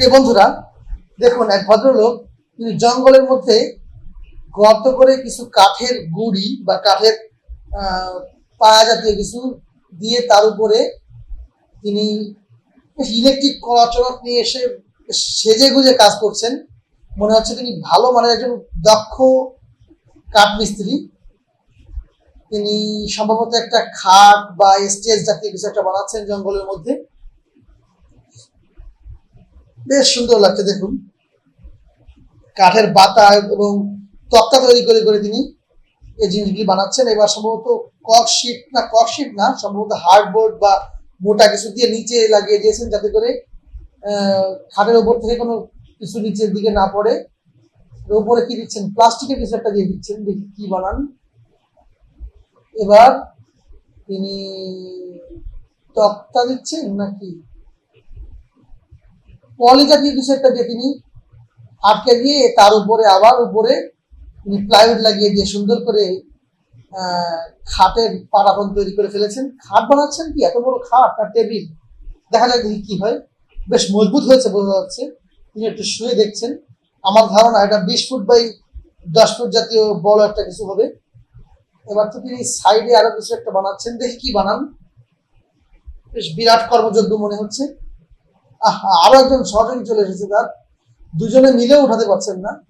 প্রিয় বন্ধুরা, দেখুন, এক ভদ্রলোক তিনি জঙ্গলের মধ্যে গর্ত করে কিছু কাঠের গুড়ি বা কাঠের পায়া জাতীয় কিছু দিয়ে তার উপরে তিনি ইলেকট্রিক কলাচরক নিয়ে এসে সেজে গুজে কাজ করছেন। মনে হচ্ছে তিনি ভালো মানের একজন দক্ষ কাঠমিস্ত্রি তিনি সম্ভবত একটা খাট বা স্টেজ জাতীয় কিছু একটা বানাচ্ছেন জঙ্গলের মধ্যে। বেশ সুন্দর লাগছে, দেখুন। কাঠের বাতা এবং তক্তা তৈরি করে করে তিনি এই জিনিসগুলি বানাচ্ছেন। এবার সম্ভবত কক শিট, না, কক শিট না, সম্ভবত হার্ডবোর্ড বা মোটা কিছু দিয়ে নিচে লাগিয়ে দিয়েছেন যাতে করে খাটের উপর থেকে কোনো কিছু নিচের দিকে না পড়ে। ওপরে কি দিচ্ছেন? প্লাস্টিকের কিছু একটা দিয়ে দিচ্ছেন। দেখি কি বানান। এবার তিনি তক্তা দিচ্ছেন নাকি? পলি জাতীয় কিছু একটা দিয়ে তিনি আটকে দিয়ে তার উপরে আবার উপরে তিনি প্লাইউড লাগিয়ে দিয়ে সুন্দর করে খাটের পাটাপন তৈরি করে ফেলেছেন। খাট বানাচ্ছেন কি? এত বড় খাট আর টেবিল। দেখা দেখি কি হয়। বেশ মজবুত হয়েছে বোঝা যাচ্ছে তিনি একটু শুয়ে দেখছেন। আমার ধারণা এটা বিশ ফুট বাই দশ ফুট জাতীয় বড় একটা কিছু হবে। এবার তো তিনি সাইডে আরও কিছু একটা বানাচ্ছেন। দেখি কি বানান। বেশ বিরাট কর্মযজ্ঞ মনে হচ্ছে। আরও একজন সহযোগী চলে এসেছে তার। দুজনে মিলে উঠাতে পারছেন না।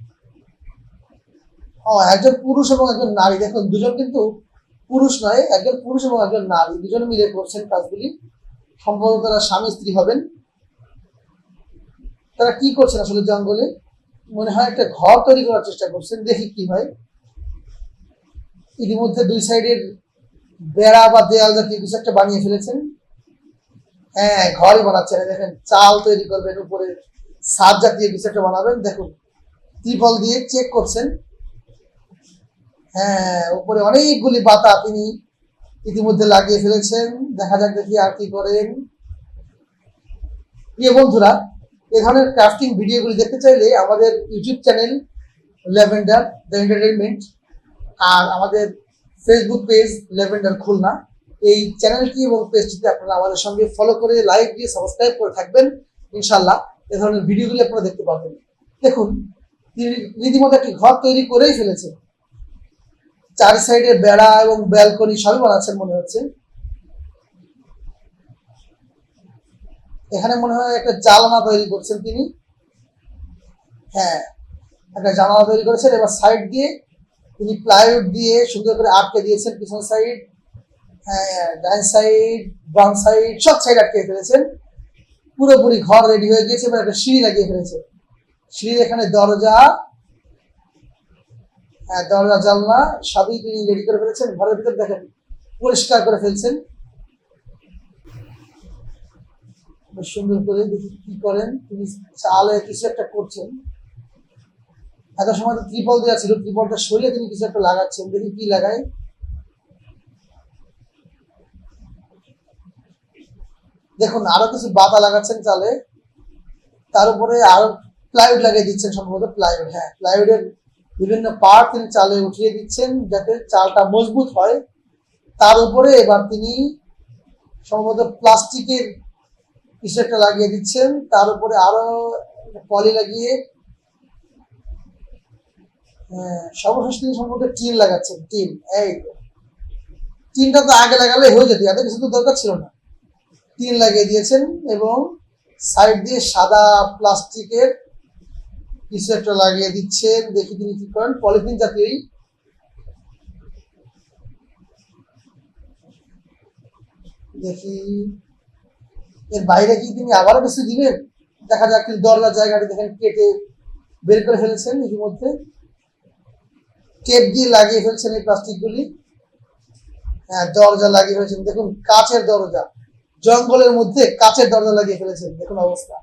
ও, একজন পুরুষ এবং একজন নারী। দেখুন, দুজন কিন্তু পুরুষ নয়, একজন পুরুষ এবং একজন নারী। দুজন মিলে করছেন কাজগুলি। সম্ভবত তারা স্বামী, স্ত্রী হবেন। তারা কি করছেন আসলে জঙ্গলে? মনে হয় একটা ঘর তৈরি করার চেষ্টা করছেন। দেখি কি হয়। ইতিমধ্যে দুই সাইডের বেড়া বা দেয়াল জাতীয় কিছু একটা বানিয়ে ফেলেছেন। হ্যাঁ ঘরই বানাচ্ছেন দেখেন, চাল তৈরি করবেন, উপরে সাত জাতীয় কিছু একটা বানাবেন, দেখুন। ত্রিপল দিয়ে চেক করছেন। হ্যাঁ উপরে অনেকগুলি বাতা তিনি ইতিমধ্যে লাগিয়ে ফেলেছেন। দেখা যাক দেখি আর কি করেন। প্রিয় বন্ধুরা, এ ধরনের ক্রাফটিং ভিডিওগুলি দেখতে চাইলে আমাদের YouTube channel lavender the entertainment আর আমাদের ফেসবুক পেজ ল্যাভেন্ডার খুলনা। এই চ্যানেলটি এবং পেজটিতে আপনারা আমাদের সঙ্গে ফলো করে লাইক দিয়ে সাবস্ক্রাইব করে থাকবেন। ইনশাল্লাহ এ ধরনের ভিডিওগুলি আপনারা দেখতে পাবেন দেখুন, তিনি রীতিমতো একটি ঘর তৈরি করেই ফেলেছেন চার সাইডে বেড়া এবং ব্যালকনি সবই বানাচ্ছেন মনে হচ্ছে। এখানে মনে হয় একটা জালনা তৈরি করছেন তিনি। হ্যাঁ একটা জানালা তৈরি করেছেন। এবার সাইড দিয়ে তিনি প্লাইউড দিয়ে সুন্দর করে আটকে দিয়েছেন পিছন সাইড ডান সাইড বাম সাইড সব সাইড আটকে ফেলেছেন। পুরোপুরি ঘর রেডি হয়ে গিয়েছে, এবার একটা সিঁড়ি লাগিয়ে ফেলেছে। সিঁড়ির এখানে দরজা হ্যাঁ দরজা, জানলা, সবই তিনি রেডি করে ফেলেছেন। ঘরের ভিতর দেখেন, পরিষ্কার করে ফেলছেন। সুন্দর করে দেখি কি করেন, তিনি চালে কিছু একটা করছেন। এত সময় তো ত্রিপল দেওয়া ছিল, ত্রিপলটা সরিয়ে তিনি কিছু একটা লাগাচ্ছেন, দেখি কি লাগায়। দেখুন আরও কিছু বাতা লাগাচ্ছেন চালে তার উপরে আরও প্লাইউড লাগিয়ে দিচ্ছেন সম্ভবত প্লাইউড হ্যাঁ প্লাইউডের বিভিন্ন পার্ট তিনি চালে উঠিয়ে দিচ্ছেন যাতে চালটা মজবুত হয়। তার উপরে এবার তিনি সম্ভবত প্লাস্টিকের কিছু একটা লাগিয়ে দিচ্ছেন। তার উপরে আরও পলি লাগিয়ে হ্যাঁ, সর্বশেষ তিনি সম্ভবত টিন লাগাচ্ছেন টিন এই টিনটা তো আগে লাগালে হয়ে যেত এত কিছু তো দরকার ছিল না। টিন লাগিয়ে দিয়েছেন এবং সাইড দিয়ে সাদা প্লাস্টিকের কিছু একটা লাগিয়ে দিচ্ছেন। দেখি তিনি কি করেন। পলিথিন জাতীয়ই দেখি। এর বাইরে কি তিনি আবারও কিছু দিবেন? দেখা যাক তিনি দরজার জায়গাটি দেখেন কেটে বের করে ফেলেছেন ইতিমধ্যে। টেপ দিয়ে লাগিয়ে ফেলছেন এই প্লাস্টিকগুলি। হ্যাঁ দরজা লাগিয়ে ফেলেছেন। দেখুন, কাচের দরজা। জঙ্গলের মধ্যে কাচের দরজা লাগিয়ে ফেলেছেন। দেখুন অবস্থা।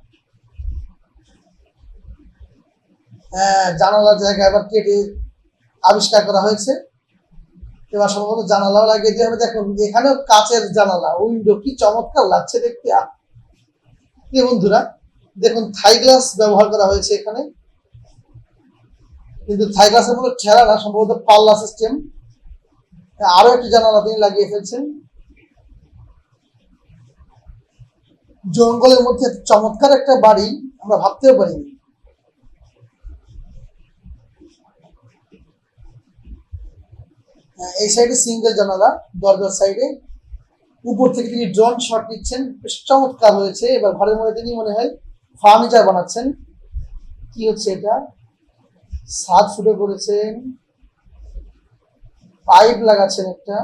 হ্যাঁ জানালার জায়গা এবার কেটে আবিষ্কার করা হয়েছে। এবার সম্ভবত জানালাও লাগিয়ে দিয়ে হবে। দেখুন, এখানেও কাচের জানালা। উইন্ডো কি চমৎকার লাগছে দেখতে। কি বন্ধুরা, দেখুন, থাই গ্লাস ব্যবহার করা হয়েছে এখানে। কিন্তু থাই গ্লাসের মতো ঠেলা না, সম্ভবত পাল্লা সিস্টেম। আরও একটি জানালা তিনি লাগিয়ে ফেলছেন। জঙ্গলের মধ্যে চমৎকার একটা বাড়ি আমরা ভাবতেও পারিনি। হ্যাঁ, এই সাইডে সিঙ্গেল জানালা দরজার সাইডে। উপর থেকে তিনি ড্রোন শট নিচ্ছেন। বেশ চমৎকার হয়েছে। এবার ঘরের মধ্যে তিনি মনে হয় ফার্নিচার বানাচ্ছেন। কি হচ্ছে এটা? সাত ফুটে করেছেন পাইপ লাগাচ্ছেন একটা।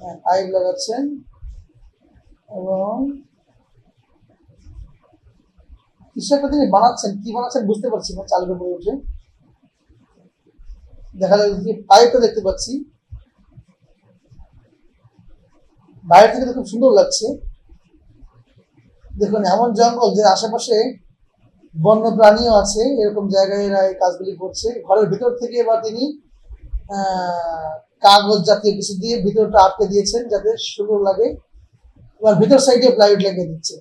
হ্যাঁ, পাইপ লাগাচ্ছেন। এবং একটা তিনি বানাচ্ছেন, কি বানাচ্ছেন বুঝতে পারছি না চালের উপরে উঠে। দেখা যাচ্ছে পাইপটা দেখতে পাচ্ছি। বাইরে থেকে খুব সুন্দর লাগছে। দেখুন, এমন জঙ্গল যে আশেপাশে বন্য প্রাণীও আছে, এরকম জায়গায় এরা এই কাজগুলি করছে। ঘরের ভিতর থেকে এবার তিনি কাগজ জাতীয় কিছু দিয়ে ভিতরটা আটকে দিয়েছেন যাতে সুন্দর লাগে। এবার ভিতর সাইডে প্লাইউড লাগিয়ে দিচ্ছে।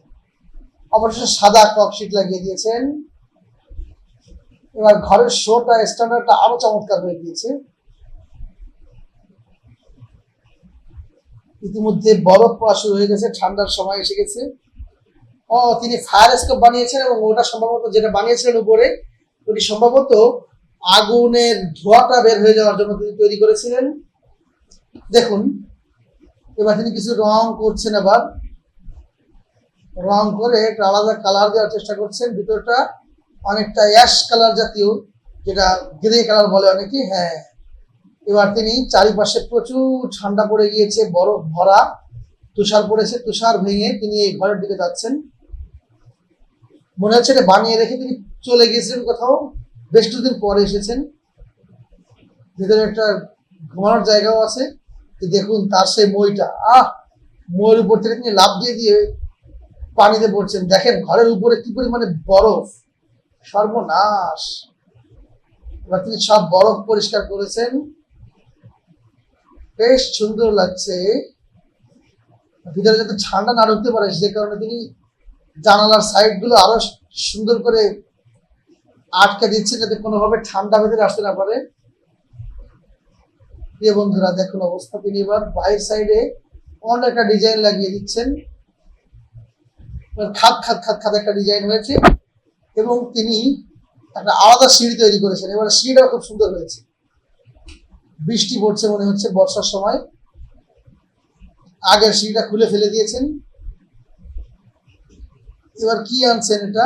অবশেষে সাদা ককশিট লাগিয়ে দিয়েছেন। এবার ঘরের শোটা স্ট্যান্ডার্ডটা আরও চমৎকার হয়ে গিয়েছে। ইতিমধ্যে বরফ পড়া শুরু হয়ে গেছে, ঠান্ডার সময় এসে গেছে। ও, তিনি ফায়ার স্কোপ বানিয়েছেন এবং ওটা সম্ভবত যেটা বানিয়েছিলেন উপরে, ওটি সম্ভবত আগুনের ধোঁয়াটা বের হয়ে যাওয়ার জন্য তিনি তৈরি করেছিলেন। দেখুন, এবার তিনি কিছু রং করছেন আবার। রং করে একটা আলাদা কালার দেওয়ার চেষ্টা করছেন। ভিতরটা অনেকটা অ্যাশ কালার জাতীয়, যেটা গ্রে কালার বলে অনেকে হ্যাঁ। এবার তিনি চারিপাশে প্রচুর ঠান্ডা পড়ে গিয়েছে, বরফ ভরা, তুষার পড়েছে, তুষার ভেঙে তিনি এই ঘরের দিকে যাচ্ছেন। মনে হচ্ছে এটা বানিয়ে রেখে তিনি চলে গিয়েছিলেন কোথাও, বেশ কিছুদিন পরে এসেছেন। ভিতরে একটা ঘুমানোর জায়গাও আছে। দেখুন তার সেই মইটা। আহ! মইয়ের উপর থেকে তিনি লাভ দিয়ে দিয়ে পানিতে পড়ছেন দেখেন ঘরের উপরে কি পরিমাণে বরফ? সর্বনাশ। এবার তিনি সব বরফ পরিষ্কার করেছেন। বেশ সুন্দর লাগছে। ভিতরে যাতে ঠান্ডা না ঢুকতে পারে যে কারণে তিনি জানালার সাইডগুলো আরও সুন্দর করে আটকে দিচ্ছেন যাতে কোনোভাবে ঠান্ডা ভেতরে আসতে না পারে। বন্ধুরা, দেখুন অবস্থা। তিনি এবার বাইরের সাইডে অন্য একটা ডিজাইন লাগিয়ে দিচ্ছেন। খাত খাত খাত খাত একটা ডিজাইন হয়েছে এবং তিনি একটা আলাদা সিঁড়ি তৈরি করেছেন। এবার সিঁড়িটা খুব সুন্দর হয়েছে। বৃষ্টি পড়ছে মনে হচ্ছে বর্ষার সময়। আগের সিঁড়িটা খুলে ফেলে দিয়েছেন। এবার কি আনছেন এটা?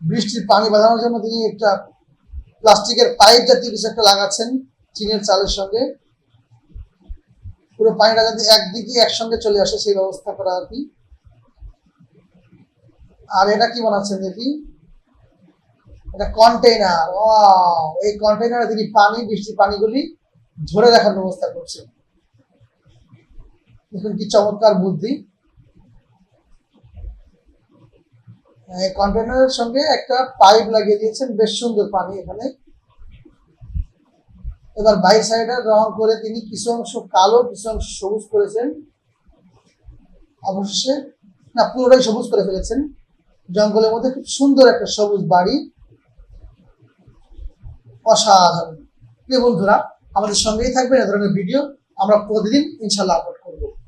বৃষ্টির পানি বাঁধানোর জন্য তিনি একটা প্লাস্টিকের পাইপ জাতীয় কিছু একটা লাগাচ্ছেন চিনের চালের সঙ্গে। পুরো পানিটা যাতে একদিকে একসঙ্গে চলে আসে, সেই ব্যবস্থা করা আর কি। আর এটা কি বানাচ্ছেন দেখি? এটা কন্টেইনার ও এই কন্টেইনারে তিনি পানি, বৃষ্টির পানিগুলি ধরে রাখার ব্যবস্থা করছেন দেখুন কি চমৎকার বুদ্ধি। কন্টেনারের সঙ্গে একটা পাইপ লাগিয়ে দিয়েছেন, বেশ সুন্দর পানি এখানে। এবার বাইক সাইডে রং করে তিনি কিছু অংশ কালো, কিছু অংশ সবুজ করেছেন। অবশেষে, না, পুরোটাই সবুজ করে ফেলেছেন। জঙ্গলের মধ্যে খুব সুন্দর একটা সবুজ বাড়ি। অসাধারণ। প্রিয় বন্ধুরা, আমাদের সঙ্গেই থাকবেন এ ধরনের ভিডিও। আমরা প্রতিদিন ইনশাল্লাহ আপলোড করব।